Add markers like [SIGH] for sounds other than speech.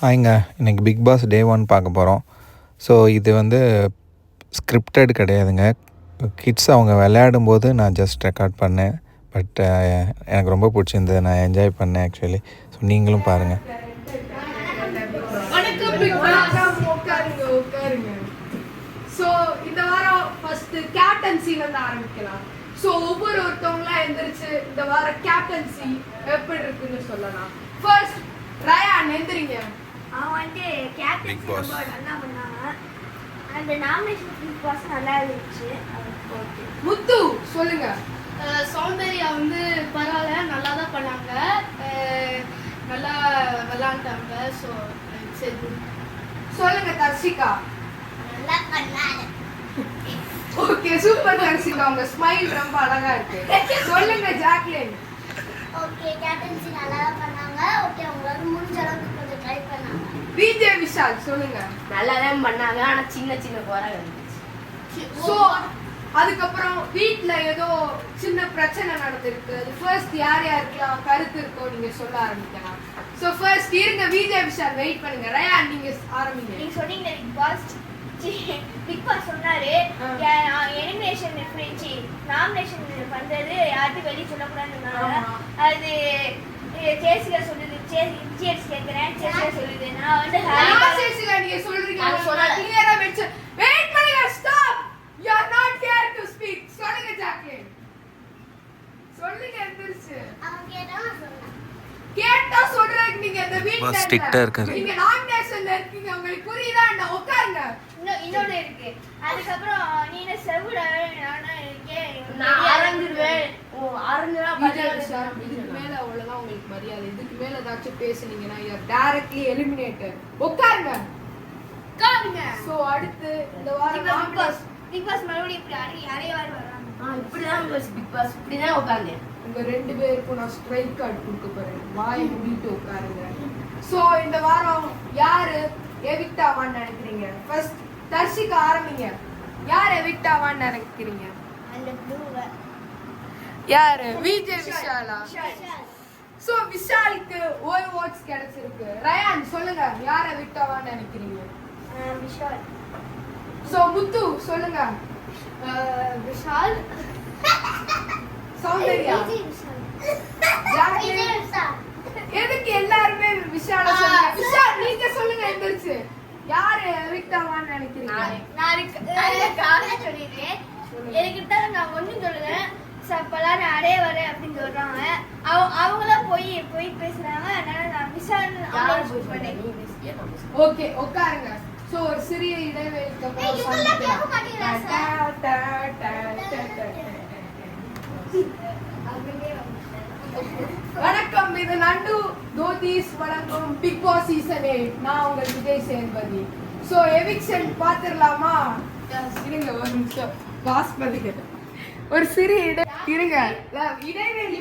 ஹாய்ங்க இன்னைக்கு big pass day one பார்க்க போகிறோம் ஸோ இது வந்து ஸ்கிரிப்டட் கிடையாதுங்க. கிட்ஸ் அவங்க விளையாடும் போது நான் ஜஸ்ட் ரெக்கார்ட் பண்ணேன். பட் எனக்கு ரொம்ப பிடிச்சிருந்தது. நான் என்ஜாய் பண்ணேன் ஆக்சுவலி ஸோ நீங்களும் பாருங்கள் இந்த வாரம் ஃபர்ஸ்ட் கேப்டன்சில இருந்து ஆரம்பிக்கலாம். சோ ஒவ்வொரு ஒருத்தவங்களா எந்திரிச்சு இந்த வாரம் கேப்டன்சி எப்படி இருக்குன்னு சொல்லலாம். ஃபர்ஸ்ட் ரயான் எந்திரிங்க. அவன் வந்து Boss. ரொம்ப நல்லா பண்ணாங்க அந்த நாமினேஷன் பிக் பாஸ் நல்லா இருந்துச்சு. ஓகே. முத்து சொல்லுங்க. சௌந்தர்யா வந்து பரவாயில்ல நல்லா தான் பண்ணாங்க நல்லா விளாண்டாங்க ஸோ சரி. சொல்லுங்க தர்ஷிகா. நல்லா பண்ணாங்க ஓகே சூப்பர் தர்ஷிகா. உங்க ஸ்மைல் ரொம்ப அழகா இருக்கு. சொல்லுங்க ஜாக்லின். ஓகே கேப்டன்சி நல்லா தான் பண்ணாங்க விஷால் சொல்லுங்க. நல்லா தான் பண்ணாங்க ஆனா சின்ன சின்ன குறை இருந்துச்சு. சோ அதுக்கப்புறம் வீட்ல ஏதோ சின்ன பிரச்சனை நடந்திருக்கு. அது ஃபர்ஸ்ட் யார் யாருக்கெல்லாம் கருத்து இருக்கோ நீங்க சொல்ல ஆரம்பிக்கலாம். சோ ஃபர்ஸ்ட் இருங்க விஜய் விஷால் வெயிட் பண்ணுங்க. ரயான் நீங்க ஆரம்பிங்க. நீங்க சொன்னீங்க பிக் பாஸ் பிக் பாஸ் சொன்னாரு. எலிமினேஷன் எப்படி நாமினேஷன் பண்றது யார்ட்டும் வெளியே சொல்லக்கூடாதுன்னு. அது சேசிகா சொல்லுது. சேஸ் கேட்கிறேன் சேசிகா சொல்லுது. நான் வந்து ஹாரி லாஸ்ட்ல நீங்க சொல்றீங்க நான் சொல்லல. கிளியரா வெச்சு வெயிட் பண்ணுங்க stop you are not here to speak சொல்லுங்க ஜாக்லின் சொல்லுங்க எந்திரிச்சு அவன் கேட்டவன் சொன்னான் கேட்டா சொல்றதுக்கு நீங்க இந்த வீட்ல ரொம்ப இல்ல. strict ஆ இருக்காரு. நீங்க நாமினேஷன்ல இருக்கீங்க உங்களுக்கு புரியுதா என்ன உட்காருங்க. இன்னும் இன்னொன்னு இருக்கு. அதுக்கப்புறம் நீ என்ன நானா இருக்கேன் நான் ஆரம்பிடுவேன் ஓ விஷால், இதுக்கு மேல அவ்வளவுதான் உங்களுக்கு மரியாதை. இதுக்கு மேல ஏதாச்சும் பேசுனீங்கன்னா யூ டைரக்ட்லி எலிமினேட்டட் உட்காருங்க. உட்காருங்க. சோ அடுத்து இந்த வாரம் பிக் பாஸ் பிக் பாஸ் மறுபடியும் இப்படி அரை அரைய வாரம் வர்றாங்க ஆ இப்படிதான் பிக் பாஸ் இப்படிதான் உட்காந்தேன் உங்க ரெண்டு பேருக்கும் நான் ஸ்ட்ரைக் கார்டு கொடுக்க போறேன். வாய் மூடிட்டு உட்காருங்க. சோ இந்த வாரம் யாரு எவிக்ட் ஆவான்னு நினைக்கிறீங்க? ஃபர்ஸ்ட் தர்ஷிகா ஆரம்பிங்க. யார் எவிக்ட் ஆவான்னு நினைக்கிறீங்க? அந்த ப்ளூவை யாரு? விஜய் விஷாலா. சோ விஷாலுக்கு ஒரு ஓட்ஸ் கிடைச்சிருக்கு. ரயான் சொல்லுங்க. யார விட்டாவான்னு நினைக்கிறீங்க? விஷால். சோ முத்து சொல்லுங்க. விஷால். [LAUGHS] சௌந்தர்யா. எதுக்கு எல்லாருமே விஷால சொல்லுங்க? விஷால் நீங்க சொல்லுங்க எந்திரிச்சு. யாரு விட்டாவான்னு நினைக்கிறீங்க? நானே. சொல்லிடுறேன். என்கிட்ட நான் ஒண்ணும் சொல்லுறேன் நான் அடைய வரேன் அப்படின்னு சொல்றாங்க. அவ- அவங்களாம் போய் போய் பேசுறாங்க. அதனால நான் விஷால். ஓகே உட்காருங்க. சோ ஒரு சிறிய இடைவெளிக்கு வணக்கம் இது நண்டு தோதீஸ் வணக்கம் பிக் பாஸ் சீசன் எயிட் நான் உங்கள் விஜய் சேன்பதி சோ எவிக்ஷன் பாத்துடலாமா இருங்க ஒரு நிமிஷம். பாஸ் பண்ணிக்கிறேன் ஒரு சிறிய இடை இருங்க. இடைவெளி